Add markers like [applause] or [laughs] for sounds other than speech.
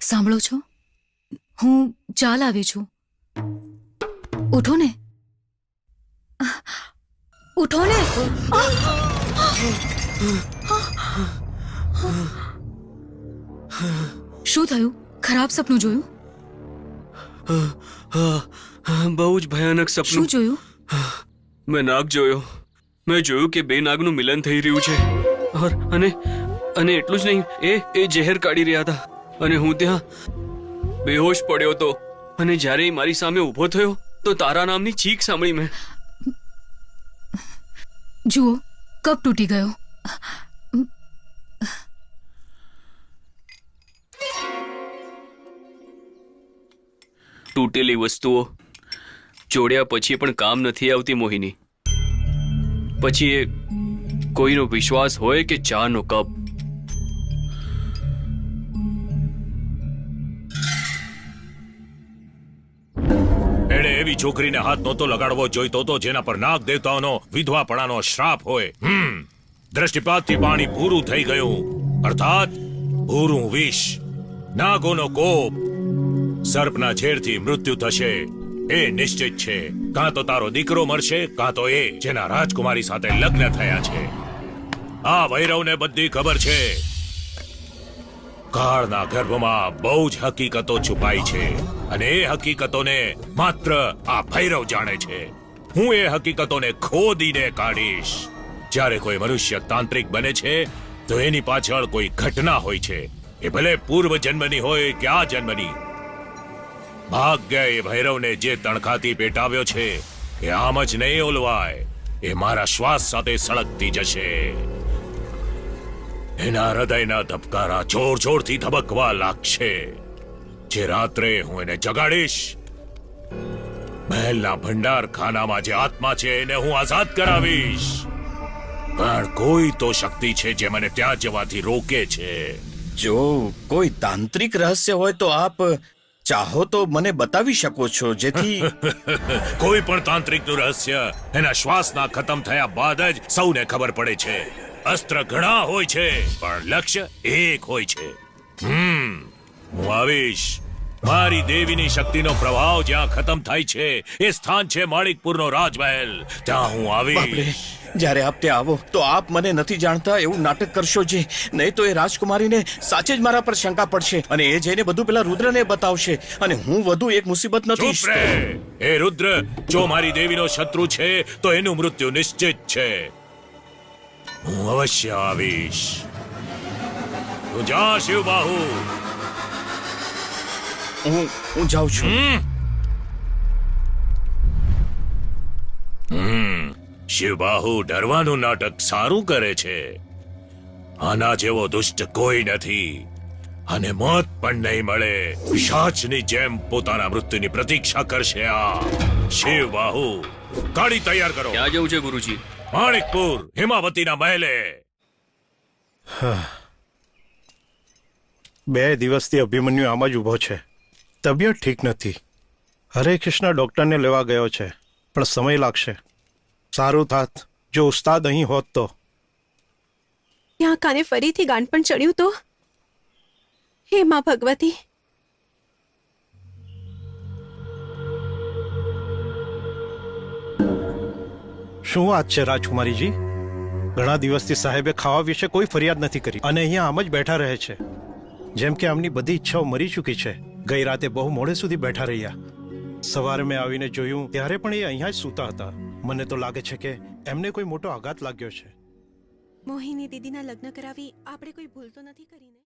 સાંભળો છો? હું ચાલ આવી છું. ઉઠો ને. ઉઠો ને. શું થયું? ખરાબ સપનું જોયું? બહુ જ ભયાનક શું સપનું જોયું? મેં નાગ જોયો. મેં જોયું કે બે નાગનું મિલન થઈ રહ્યું છે. ઓર અને અને એટલું જ નહીં એ એ જહેર કાઢી રહ્યા હતા. અને હું ત્યાં બેહોશ પડ્યો હતો અને જ્યારે એ મારી સામે ઊભો થયો તો તારા નામની ચીખ સાંભળી મેં. જુઓ કપ તૂટી ગયો. તૂટેલી વસ્તુઓ. જોડ્યા પછી પણ કામ નથી આવતી મોહિની. પછી એ કોઈનો વિશ્વાસ હોય કે ચાનો કપ? એણે એવી છોકરીને હાથ નહોતો લગાડવો જોઈતો તો જેના પર નાગ દેવતાઓનો, વિધવાપણાનો શ્રાપ હોય. દ્રષ્ટિપાતથી પાણી પૂરું થઈ ગયું. અર્થાત ભૂરું વિષ. નાગોનો કોપ. સર્પના ઝેરથી મૃત્યુ થશે. એ નિશ્ચિત છે. કાં તો તારો દીકરો મરશે, કાં તો એ જેના રાજકુમારી સાથે લગ્ન થયા છે. આ વૈરવને બધી ખબર છે. કાળના ગર્ભમાં બહુ જ હકીકતો છુપાઈ છે અને એ હકીકતોને માત્ર આ ભૈરવ જાણે છે. હું એ હકીકતોને ખોદીને કાઢીશ. જ્યારે કોઈ મનુષ્ય તાંત્રિક બને છે, તો એની પાછળ કોઈ ઘટના હોય છે. એ ભલે પૂર્વ જન્મની હોય કે આ જન્મની ભાગ્ય એ ભૈરવને જે તણખાથી પેટાવ્યો છે, એ આમ જ નહીં ઓલવાય. એ મારા શ્વાસ સાથે સળગતી જશે. એના હૃદયના ધબકારા જોર જોરથી ધબકવા લાગશે. જે રાત્રે હું એને જગાડીશ, મહેલના ભંડાર ખાનામાં જે આત્મા છે, એને હું આઝાદ કરાવીશ. પણ કોઈ તો શક્તિ છે જે મને ત્યાં જવાથી રોકે છે. જો કોઈ તાંત્રિક રહસ્ય હોય તો આપ ચાહો તો મને બતાવી શકો છો, જેથી [laughs] કોઈ પણ તાંત્રિકનું રહસ્ય એના શ્વાસના ખતમ થયા બાદ જ સૌને ખબર પડે છે. અસ્ત્ર ઘણા હોય છે, પણ લક્ષ્ય એક હોય છે. હમ, હું આવીશ. મારી દેવીની શક્તિનો પ્રભાવ જ્યાં ખતમ થાય છે એ સ્થાન છે માણિકપુરનો રાજમહેલ. ત્યાં હું આવી જ્યારે આપ ત્યાં આવો તો આપ મને નથી જાણતા એવું નાટક કરશો જે નહીં તો એ રાજકુમારીને સાચે જ મારા પર શંકા પડશે અને એ જઈને બધું પેલા રુદ્રને બતાવશે અને હું વધુ એક મુસીબત નથી એ રુદ્ર જો મારી દેવીનો શત્રુ છે તો એનું મૃત્યુ નિશ્ચિત છે. હું અવશ્ય આવીશ. તું જા શિવબાહુ. હું હું જાઉં છું. હમ. શિવબાહુ ડરવાનું નાટક સારું કરે છે. આના જેવો દુષ્ટ કોઈ નથી. અને મોત પણ નહીં મળે. પિશાચની જેમ પોતાના મૃત્યુની પ્રતીક્ષા કરશે આ શિવબાહુ. ગાડી તૈયાર કરો. ક્યાં જવું છે ગુરુજી? માણિકપુર હિમાવતીના મહેલે. બે દિવસથી અભિમન્યુ આમ જ ઊભો છે. તબિયત ઠીક નથી. હરે કૃષ્ણ ડૉક્ટરને લેવા ગયો છે પણ સમય લાગશે. સારું થાત જો ઉસ્તાદ અહીં હોત તો. ત્યાં કાને ફરીથી ગાંઠ પણ ચડ્યું તો? હે માં ભગવતી. શું વાત છે રાજકુમારીજી? ઘણા દિવસથી સાહેબે ખાવા વિશે કોઈ ફરિયાદ નથી કરી. અને અહીંયા આમ જ બેઠા રહે છે. જેમ કે આમની બધી ઈચ્છાઓ મરી ચૂકી છે. ગઈ રાતે બહુ મોડે સુધી બેઠા રહ્યા. સવારે મેં આવીને જોયું, ત્યારે પણ એ અહીંયા જ સૂતા હતા. મને તો લાગે છે કે એમને કોઈ મોટો આઘાત લાગ્યો છે. મોહિની દીદીના લગ્ન કરાવી આપણે કોઈ ભૂલ તો નથી કરીને?